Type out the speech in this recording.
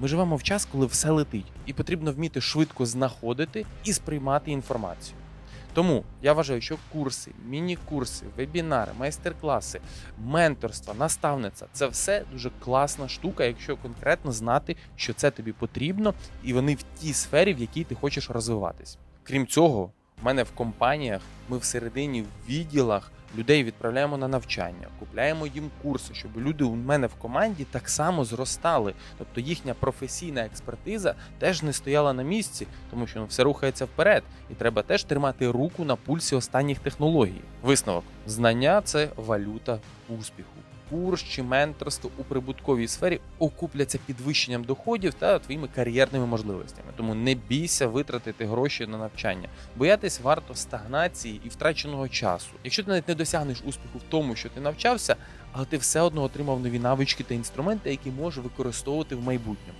Ми живемо в час, коли все летить, і потрібно вміти швидко знаходити і сприймати інформацію. Тому я вважаю, що курси, міні-курси, вебінари, майстер-класи, менторство, наставниця це все дуже класна штука, якщо конкретно знати, що це тобі потрібно, і вони в тій сфері, в якій ти хочеш розвиватись. Крім цього, в мене в компаніях ми всередині в відділах людей відправляємо на навчання, купляємо їм курси, щоб люди у мене в команді так само зростали. Тобто їхня професійна експертиза теж не стояла на місці, тому що ну, все рухається вперед, і треба теж тримати руку на пульсі останніх технологій. Висновок: знання це валюта успіху. Курс чи менторство у прибутковій сфері окупляться підвищенням доходів та твоїми кар'єрними можливостями. Тому не бійся витратити гроші на навчання. Боятись варто стагнації і втраченого часу. Якщо ти навіть не досягнеш успіху в тому, що ти навчався, але ти все одно отримав нові навички та інструменти, які можеш використовувати в майбутньому.